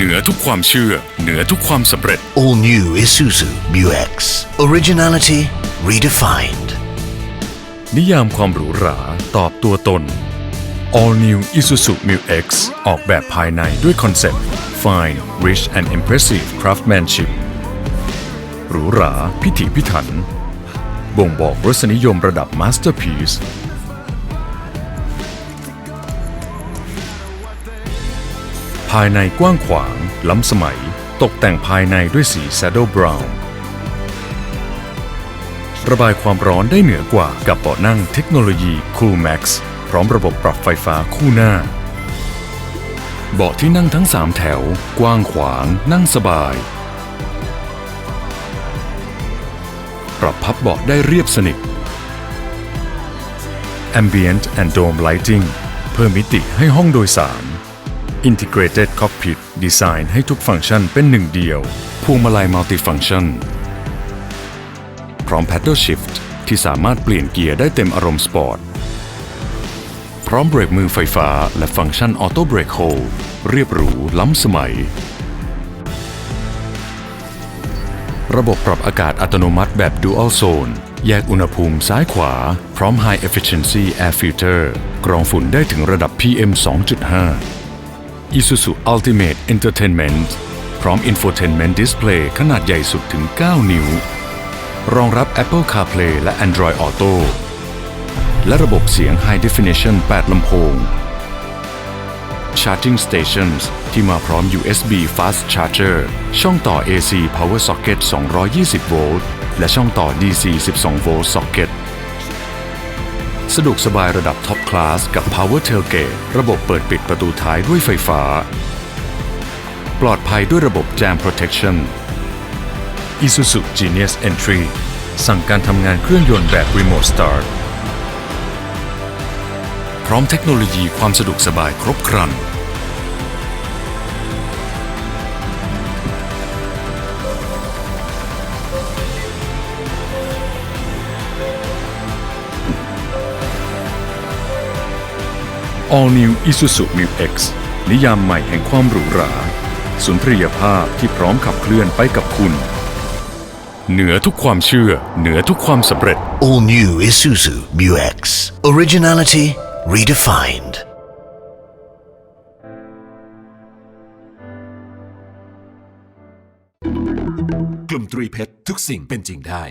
เหนือทุกความเชื่อ เหนือทุกความสำเร็จ All new Isuzu Mu-X. Originality redefined. นิยามความหรูหราตอบตัวตน All New Isuzu Mu X ออกแบบภายในด้วยคอนเซ็ปต์ Fine, Rich and Impressive Craftsmanship หรูหราพิถีพิถัน บ่งบอกรสนิยมระดับ Masterpiece ภายในกว้างขวาง ล้ำสมัย ตกแต่งภายในด้วยสี Saddle Brown ระบายความร้อนได้เหนือกว่ากับเบาะนั่งเทคโนโลยี Cool Max พร้อมระบบปรับไฟฟ้าคู่หน้า เบาะที่นั่งทั้ง 3 แถว กว้างขวาง นั่งสบาย ปรับพับเบาะได้เรียบสนิท Ambient and Dome Lighting เพิ่มมิติให้ห้องโดยสาร Integrated Cockpit ดีไซน์ให้ทุกฟังก์ชันเป็นหนึ่งเดียวพวงมาลัย Multifunction พร้อม Paddle Shift ที่สามารถเปลี่ยนเกียร์ได้เต็มอารมณ์สปอร์ต พร้อมเบรกมือไฟฟ้าและฟังก์ชัน Auto Brake Hold เรียบหรูล้ำสมัย ระบบปรับอากาศอัตโนมัติแบบ Dual Zone แยกอุณหภูมิซ้ายขวา พร้อม High Efficiency Air Filter กรองฝุ่นได้ถึงระดับ PM 2.5 Isuzu Ultimate Entertainment พร้อม Infotainment Display ขนาดใหญ่สุดถึง 9 นิ้ว รองรับ Apple CarPlay และ Android Auto และระบบเสียง High Definition 8 ลำโพง Charging Stations ที่มาพร้อม USB Fast Charger ช่องต่อ AC Power Socket 220 โวลต์ และช่องต่อ DC 12 โวลต์ Socket สะดวกสบายระดับท็อปคลาสกับ Power Tailgate ระบบเปิดปิดประตูท้ายด้วยไฟฟ้า ปลอดภัยด้วยระบบ Jam Protection Isuzu Genius Entry สั่งการทำงานเครื่องยนต์แบบ Remote Start พร้อมเทคโนโลยีความสะดวกสบายครบครัน All New Isuzu Mu X นิยามใหม่แห่งความหรูหรา สุนทรียภาพที่พร้อมขับเคลื่อนไปกับคุณ เหนือทุกความเชื่อ เหนือทุกความสำเร็จ All new Isuzu Mu-X. Originality redefined. กลุ่มตรีเพชรทุกสิ่งเป็นจริงได้